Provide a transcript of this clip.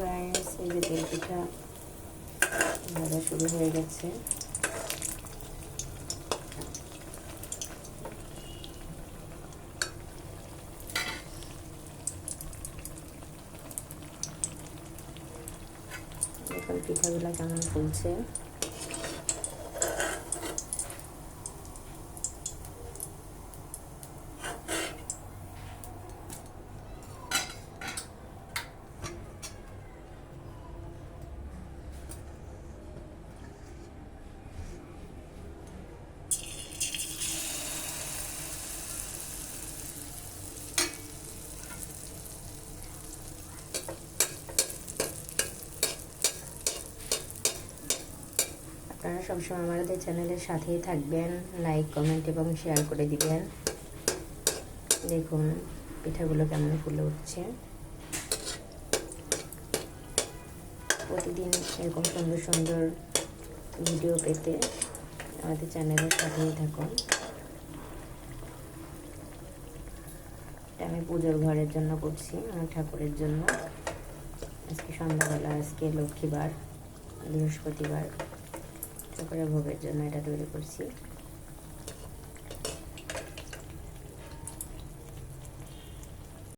Guys এই যে তেল পিঠা ভাজা শুরু হয়ে গেছে এখন পিঠাগুলা কেমন ফুলছে? আপনারা সবসময় আমাদের চ্যানেলের সাথেই থাকবেন। লাইক কমেন্ট এবং শেয়ার করে দিবেন। দেখুন, পিঠাগুলো কেমন ফুলে উঠছে। প্রতিদিন এরকম সুন্দর সুন্দর ভিডিও পেতে আমাদের চ্যানেলের সাথেই থাকুন। আমি পুজোর ঘরের জন্য করছি, আমার ঠাকুরের জন্য। আজকে সন্ধ্যাবেলা, আজকে লক্ষ্মীবার, বৃহস্পতিবার। ঠাকুরের ভোগের জন্য এটা তৈরি করছি।